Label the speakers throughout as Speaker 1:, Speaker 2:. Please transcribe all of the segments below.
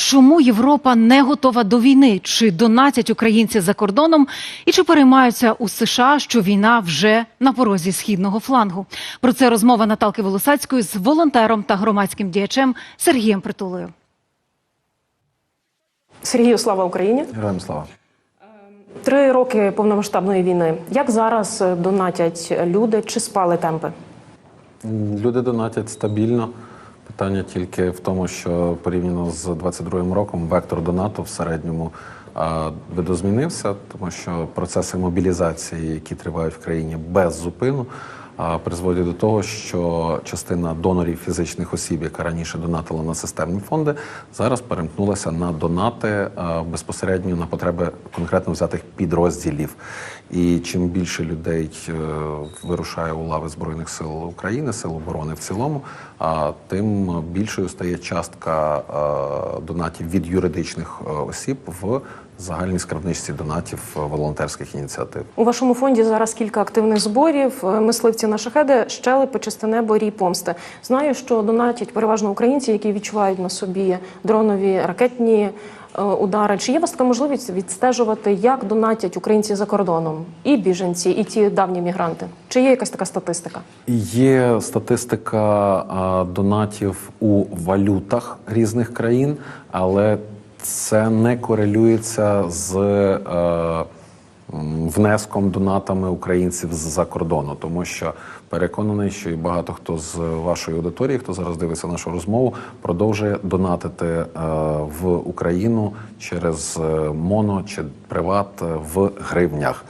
Speaker 1: Чому Європа не готова до війни? Чи донатять українці за кордоном? І чи переймаються у США, що війна вже на порозі східного флангу? Про це розмова Наталки Волосацької з волонтером та громадським діячем Сергієм Притулою.
Speaker 2: Сергію, слава Україні!
Speaker 3: Героям слава.
Speaker 2: Три роки повномасштабної війни. Як зараз е, донатять люди чи спали темпи?
Speaker 3: Люди донатять стабільно. Питання тільки в тому, що порівняно з 22-м роком вектор донату в середньому видозмінився, тому що процеси мобілізації, які тривають в країні без зупину, призводять до того, що частина донорів фізичних осіб, яка раніше донатила на системні фонди, зараз перемкнулася на донати безпосередньо на потреби конкретно взятих підрозділів. І чим більше людей е, вирушає у лави збройних сил України, сил оборони в цілому, тим більшою стає частка е, донатів від юридичних е, осіб в загальній скарбничці донатів волонтерських ініціатив.
Speaker 2: У вашому фонді зараз кілька активних зборів. Мисливці на шахеди, щелепи, чисте небо, рій помсти. Знаю, що донатять переважно українці, які відчувають на собі дронові ракетні удари. Чи є у вас така можливість відстежувати, як донатять українці за кордоном, і біженці, і ті давні мігранти? Чи є якась така статистика?
Speaker 3: Є статистика донатів у валютах різних країн, але це не корелюється з е, внеском донатами українців з-за кордону, тому що переконаний, що і багато хто з вашої аудиторії, хто зараз дивиться нашу розмову, продовжує донатити е, в Україну через е, моно чи приват е, в гривнях.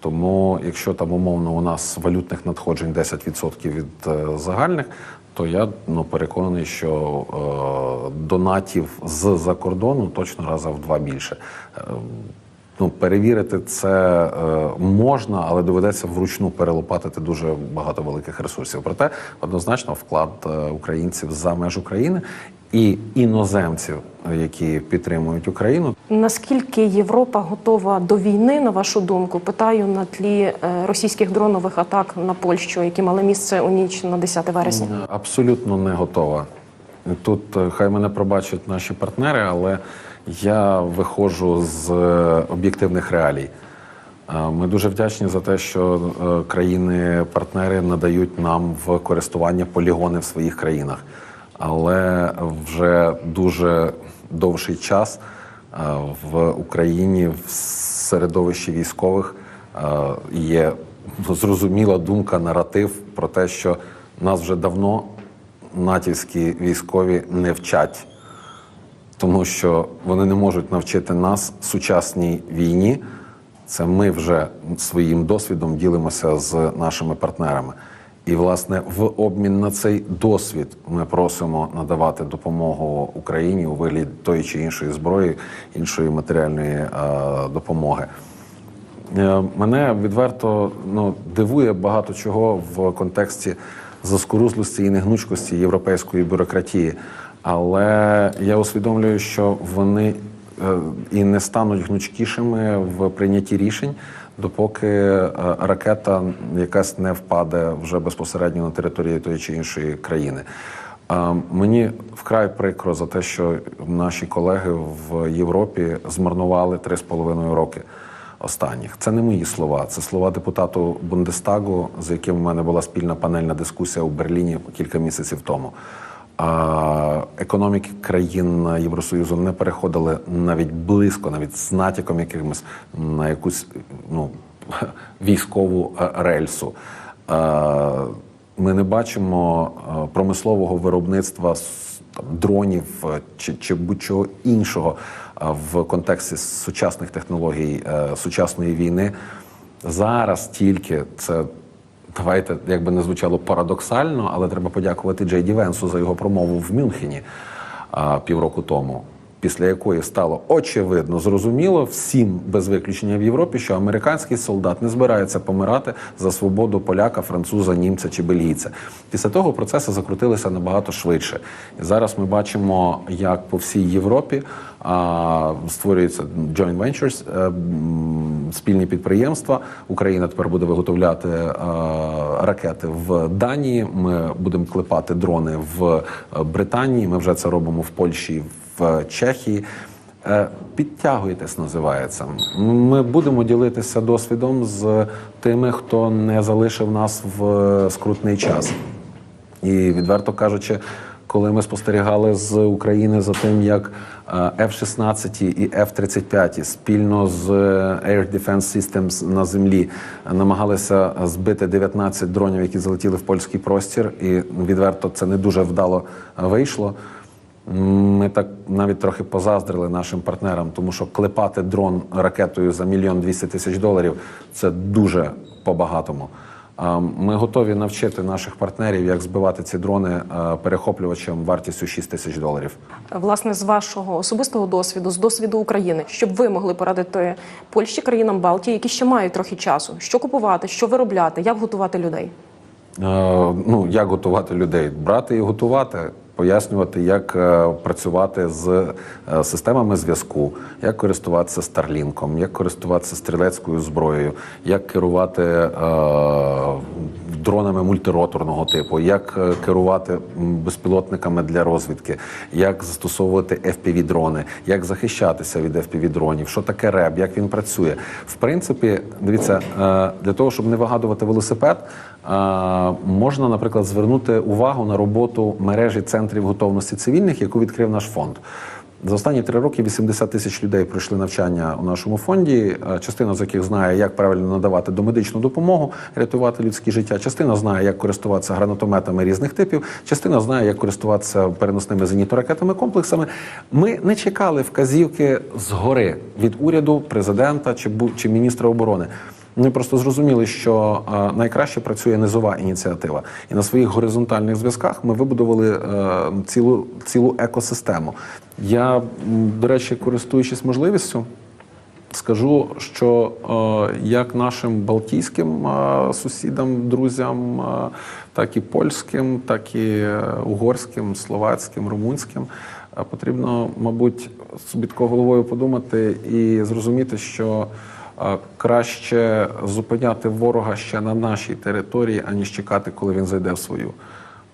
Speaker 3: Тому, якщо там умовно у нас валютних надходжень 10% від загальних, то я ну переконаний, що е, донатів з-за кордону точно раза в два більше. Е, Ну, перевірити це е, можна, але доведеться вручну перелопатити дуже багато великих ресурсів. Проте однозначно вклад е, українців за меж України і іноземців, які підтримують Україну,
Speaker 2: Наскільки Європа готова до війни, на вашу думку? Питаю на тлі е, російських дронових атак на Польщу, які мали місце у ніч на 10 вересня.
Speaker 3: Абсолютно не готова. Тут е, хай мене пробачать наші партнери, але я виходжу з е, об'єктивних реалій. Е, Ми дуже вдячні за те, що країни-партнери надають нам в користування полігони в своїх країнах. Але вже дуже довший час в Україні в середовищі військових є зрозуміла думка, наратив про те, що нас вже давно натівські військові не вчать, тому що вони не можуть навчити нас сучасній війні. Це ми вже своїм досвідом ділимося з нашими партнерами. І, власне, в обмін на цей досвід ми просимо надавати допомогу Україні у вигляді тої чи іншої зброї, іншої матеріальної е, допомоги. Е, Мене відверто ну, дивує багато чого в контексті заскорузлості і негнучкості європейської бюрократії. Але я усвідомлюю, що вони е, і не стануть гнучкішими в прийнятті рішень, допоки е, ракета якась не впаде вже безпосередньо на території тої чи іншої країни. Мені вкрай прикро за те, що наші колеги в Європі змарнували три з половиною роки останніх. Це не мої слова, це слова депутату Бундестагу, з яким у мене була спільна панельна дискусія у Берліні кілька місяців тому. А, економіки країн Євросоюзу не переходили навіть близько, навіть з натяком якимось на якусь ну, військову е, рельсу. Ми не бачимо е, промислового виробництва дронів е, чи, чи будь-чого іншого в контексті сучасних технологій е, сучасної війни. Зараз тільки це давайте, як би не звучало парадоксально, але треба подякувати Джей Ді Венсу за його промову в Мюнхені півроку тому, після якої стало очевидно зрозуміло всім без виключення в Європі, що американський солдат не збирається помирати за свободу поляка, француза, німця чи бельгійця. Після того процеси закрутилися набагато швидше. І зараз ми бачимо, як по всій Європі а, створюються joint ventures, е, м, спільні підприємства. Україна тепер буде виготовляти е, ракети в Данії. Ми будемо клепати дрони в е, Британії. Ми вже це робимо в Польщі, в Чехії. Е, Підтягуйтесь, називається. Ми будемо ділитися досвідом з тими, хто не залишив нас в е, скрутний час. І відверто кажучи, коли ми спостерігали з України за тим, як е, F-16 і F-35 спільно з Air Defense Systems на землі намагалися збити 19 дронів, які залетіли в польський простір, і відверто це не дуже вдало вийшло. Ми так навіть трохи позаздрили нашим партнерам, тому що клепати дрон ракетою за мільйон двісті тисяч доларів це дуже по-багатому. Ми готові навчити наших партнерів, як збивати ці дрони е, перехоплювачем вартістю 6 тисяч доларів.
Speaker 2: Власне, з вашого особистого досвіду, з досвіду України, щоб ви могли порадити Польщі, країнам Балтії, які ще мають трохи часу, що купувати, що виробляти, як готувати людей.
Speaker 3: Е, ну, як готувати людей, брати і готувати, пояснювати, як е, працювати з е, системами зв'язку, як користуватися старлінком, як користуватися стрілецькою зброєю, як керувати е, дронами мультироторного типу, як керувати безпілотниками для розвідки, як застосовувати FPV-дрони, як захищатися від FPV-дронів, що таке РЕБ, як він працює. В принципі, дивіться, для того, щоб не вигадувати велосипед, можна, наприклад, звернути увагу на роботу мережі центрів готовності цивільних, яку відкрив наш фонд. За останні три роки 80 тисяч людей пройшли навчання у нашому фонді. Частина з яких знає, як правильно надавати домедичну допомогу, рятувати людське життя. Частина знає, як користуватися гранатометами різних типів. Частина знає, як користуватися переносними зенітно-ракетами комплексами. Ми не чекали вказівки згори від уряду, президента чи чи міністра оборони. Ми просто зрозуміли, що е, найкраще працює низова ініціатива, і на своїх горизонтальних зв'язках ми вибудували е, цілу цілу екосистему. Я, до речі, користуючись можливістю, скажу, що е, як нашим балтійським сусідам, друзям, так і польським, так і угорським, словацьким, румунським, потрібно, мабуть, собі головою подумати і зрозуміти, що краще зупиняти ворога ще на нашій території, аніж чекати, коли він зайде в свою.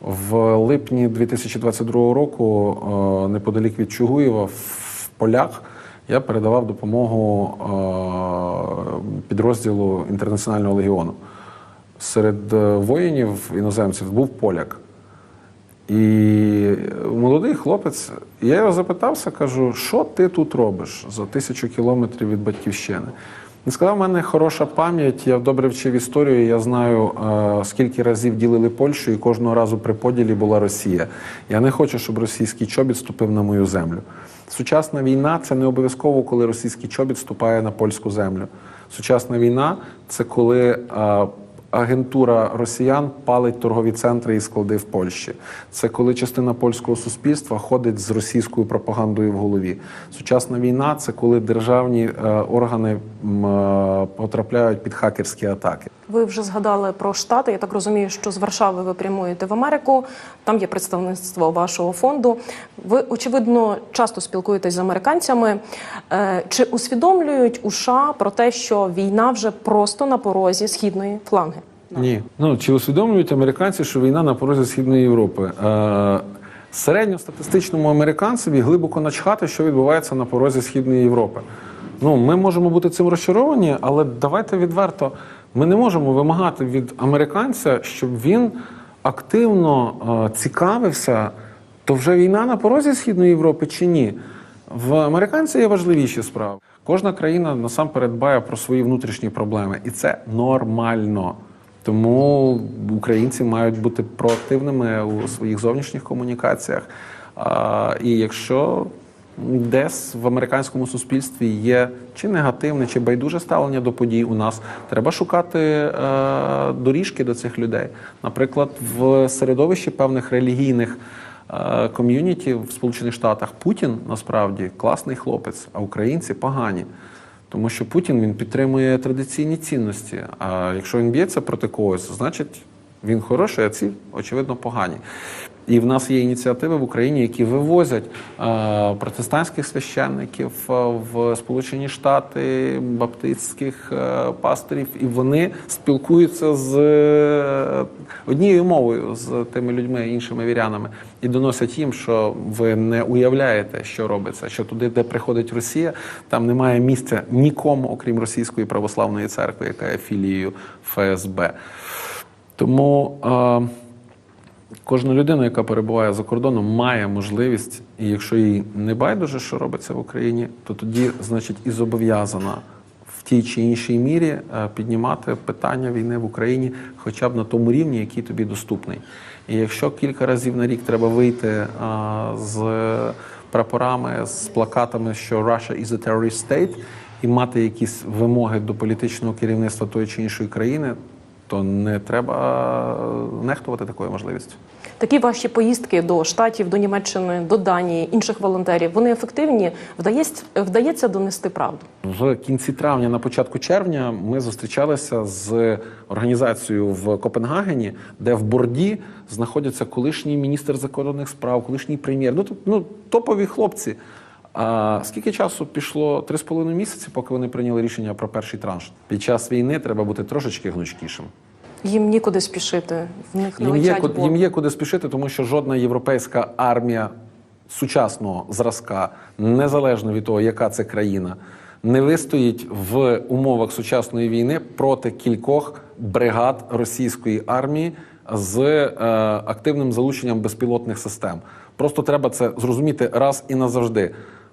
Speaker 3: В липні 2022 року, е, неподалік від Чугуєва, в полях, я передавав допомогу е, підрозділу Інтернаціонального легіону. Серед е, воїнів іноземців був поляк. І молодий хлопець, я його запитався, кажу, що ти тут робиш за тисячу кілометрів від батьківщини? Він сказав, у мене хороша пам'ять, я добре вчив історію, я знаю, е, скільки разів ділили Польщу, і кожного разу при поділі була Росія. Я не хочу, щоб російський чобіт ступив на мою землю. Сучасна війна це не обов'язково, коли російський чобіт ступає на польську землю. Сучасна війна це коли е, агентура росіян палить торгові центри і склади в Польщі. Це коли частина польського суспільства ходить з російською пропагандою в голові. Сучасна війна це коли державні е, органи е, потрапляють під хакерські атаки.
Speaker 2: Ви вже згадали про штати. Я так розумію, що з Варшави ви прямуєте в Америку. Там є представництво вашого фонду. Ви очевидно часто спілкуєтесь з американцями. Е, Чи усвідомлюють у США про те, що війна вже просто на порозі східної фланги?
Speaker 3: Ні. Ну чи усвідомлюють американці, що війна на порозі Східної Європи? Е, середньостатистичному американцеві глибоко начхати, що відбувається на порозі Східної Європи. Ну, ми можемо бути цим розчаровані, але давайте відверто. Ми не можемо вимагати від американця, щоб він активно е, цікавився, то вже війна на порозі Східної Європи чи ні. В американця є важливіші справи. Кожна країна насамперед дбає про свої внутрішні проблеми, і це нормально. Тому українці мають бути проактивними у своїх зовнішніх комунікаціях. І якщо десь в американському суспільстві є чи негативне, чи байдуже ставлення до подій у нас, треба шукати е, доріжки до цих людей. Наприклад, в середовищі певних релігійних е, ком'юніті в Сполучених Штатах Путін насправді класний хлопець, а українці погані. Тому що Путін він підтримує традиційні цінності. А якщо він б'ється проти когось, значить він хороший, а ці, очевидно, погані. І в нас є ініціативи в Україні, які вивозять е, протестантських священників е, в Сполучені Штати, баптистських е, пасторів, і вони спілкуються з однією мовою з тими людьми, іншими вірянами, і доносять їм, що ви не уявляєте, що робиться, що туди, де приходить Росія, там немає місця нікому, окрім російської православної церкви, яка є філією ФСБ. Тому. Кожна людина, яка перебуває за кордоном, має можливість, і якщо їй не байдуже, що робиться в Україні, то тоді, значить, і зобов'язана в тій чи іншій мірі е, піднімати питання війни в Україні, хоча б на тому рівні, який тобі доступний. І якщо кілька разів на рік треба вийти е, з прапорами, з плакатами, що Russia is a terrorist state, і мати якісь вимоги до політичного керівництва тої чи іншої країни, то не треба нехтувати такою можливістю.
Speaker 2: Такі ваші поїздки до штатів, до Німеччини, до Данії, інших волонтерів, вони ефективні? Вдається, вдається донести правду?
Speaker 3: В кінці травня, на початку червня, ми зустрічалися з організацією в Копенгагені, де в борді знаходяться колишній міністр закордонних справ, колишній прем'єр. Ну, ну топові хлопці. А скільки часу пішло? Три з половиною місяці, поки вони прийняли рішення про перший транш. Під час війни треба бути трошечки гнучкішим.
Speaker 2: Їм нікуди спішити, в них
Speaker 3: Їм є, куди- їм є куди спішити, тому що жодна європейська армія сучасного зразка, незалежно від того, яка це країна, не вистоїть в умовах сучасної війни проти кількох бригад російської армії з е, активним залученням безпілотних систем. Просто треба це зрозуміти раз і назавжди.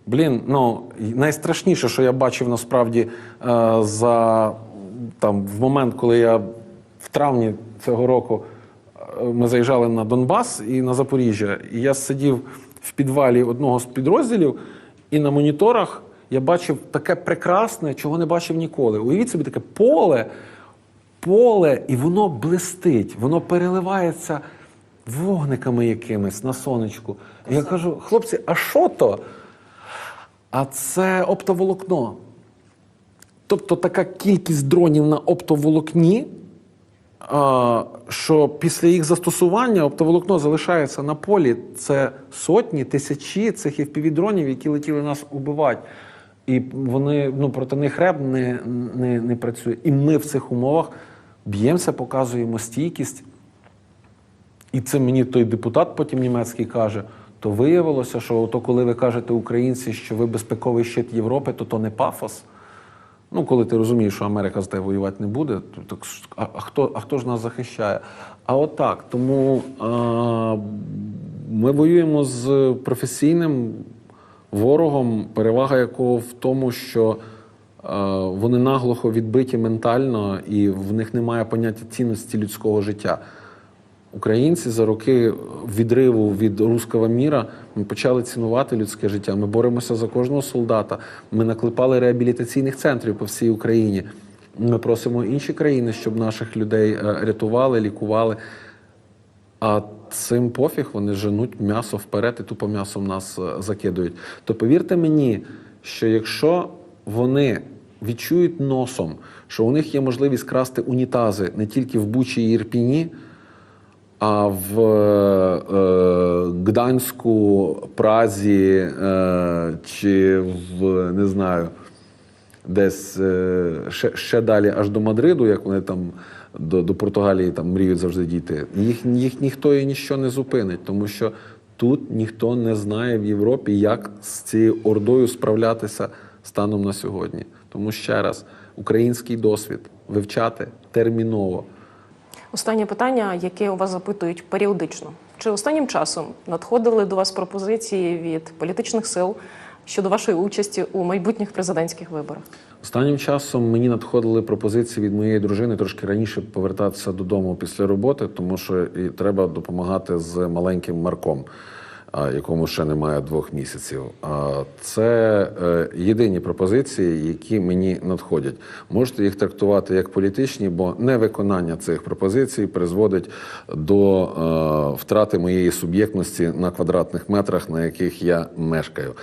Speaker 3: Блін, ну найстрашніше, що я бачив насправді е, за там в момент, коли я в травні цього року е, ми заїжджали на Донбас і на Запоріжжя, і я сидів в підвалі одного з підрозділів, і на моніторах я бачив таке прекрасне, чого не бачив ніколи. Уявіть собі таке поле, поле, і воно блистить, воно переливається вогниками якимись на сонечку. І я кажу, хлопці, а що то? А це оптоволокно. Тобто така кількість дронів на оптоволокні, що після їх застосування оптоволокно залишається на полі. Це сотні, тисячі цих FPV-дронів, які летіли нас убивати. І вони ну, проти них реп не, не, не працює. І ми в цих умовах б'ємося, показуємо стійкість. І це мені той депутат потім німецький каже: то виявилося, що то, коли ви кажете українці, що ви безпековий щит Європи, то то не пафос. Ну, коли ти розумієш, що Америка з тебе воювати не буде, то так а, хто, а хто ж нас захищає? А от так. Тому а, ми воюємо з професійним ворогом, перевага якого в тому, що а, вони наглухо відбиті ментально, і в них немає поняття цінності людського життя. Українці за роки відриву від руського міра ми почали цінувати людське життя. Ми боремося за кожного солдата. Ми наклепали реабілітаційних центрів по всій Україні. Ми просимо інші країни, щоб наших людей е, рятували, лікували. А цим пофіг вони женуть м'ясо вперед і тупо м'ясом нас е, закидують. То повірте мені, що якщо вони відчують носом, що у них є можливість красти унітази не тільки в Бучі і Ірпіні, а в е, Гданську, Празі е, чи в не знаю, десь е, ще, ще далі аж до Мадриду, як вони там до, до Португалії там мріють завжди дійти. Їх, їх ніхто і ніщо не зупинить, тому що тут ніхто не знає в Європі, як з цією ордою справлятися станом на сьогодні. Тому ще раз, український досвід вивчати терміново.
Speaker 2: Останнє питання, яке у вас запитують періодично. Чи останнім часом надходили до вас пропозиції від політичних сил щодо вашої участі у майбутніх президентських виборах?
Speaker 3: Останнім часом мені надходили пропозиції від моєї дружини трошки раніше повертатися додому після роботи, тому що і треба допомагати з маленьким Марком, якому ще немає двох місяців. Це е, єдині пропозиції, які мені надходять. Можете їх трактувати як політичні, бо невиконання цих пропозицій призводить до е, втрати моєї суб'єктності на квадратних метрах, на яких я мешкаю.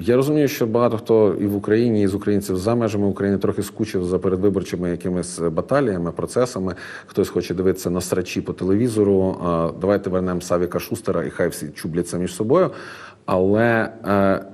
Speaker 3: Я розумію, що багато хто і в Україні, і з українців за межами України трохи скучив за передвиборчими якимись баталіями, процесами. Хтось хоче дивитися на срачі по телевізору. Давайте вернемо Савіка Шустера і хай всі чубляться між собою. Але е,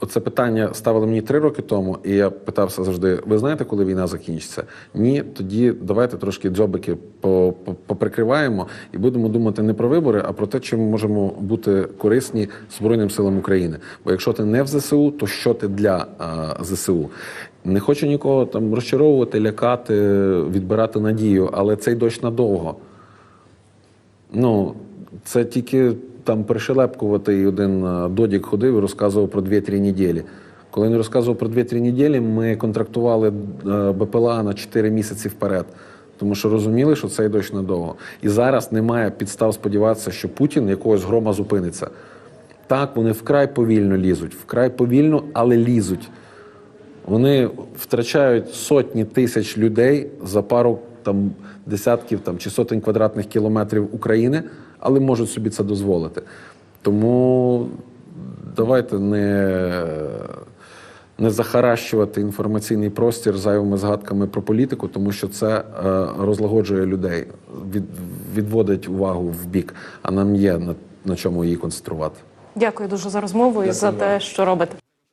Speaker 3: Оце питання ставили мені три роки тому, і я питався завжди: ви знаєте, коли війна закінчиться? Ні, тоді давайте трошки джобики по- по- поприкриваємо і будемо думати не про вибори, а про те, чим ми можемо бути корисні Збройним силам України. Бо якщо ти не в ЗСУ, то що ти для а, ЗСУ? Не хочу нікого там розчаровувати, лякати, відбирати надію, але цей дощ надовго. Ну, це тільки там пришелепкуватий один е, додік ходив і розказував про 2-3 неділі. Коли він розказував про 2-3 неділі, ми контрактували е, БПЛА на 4 місяці вперед. Тому що розуміли, що цей дощ надовго. І зараз немає підстав сподіватися, що Путін якогось грома зупиниться. Так, вони вкрай повільно лізуть, вкрай повільно, але лізуть. Вони втрачають сотні тисяч людей за пару там десятків там чи сотень квадратних кілометрів України, але можуть собі це дозволити. Тому давайте не, не захаращувати інформаційний простір зайвими згадками про політику, тому що це е, розлагоджує людей, від, відводить увагу в бік, а нам є на, на чому її концентрувати.
Speaker 2: Дякую дуже за розмову і за те, що робите.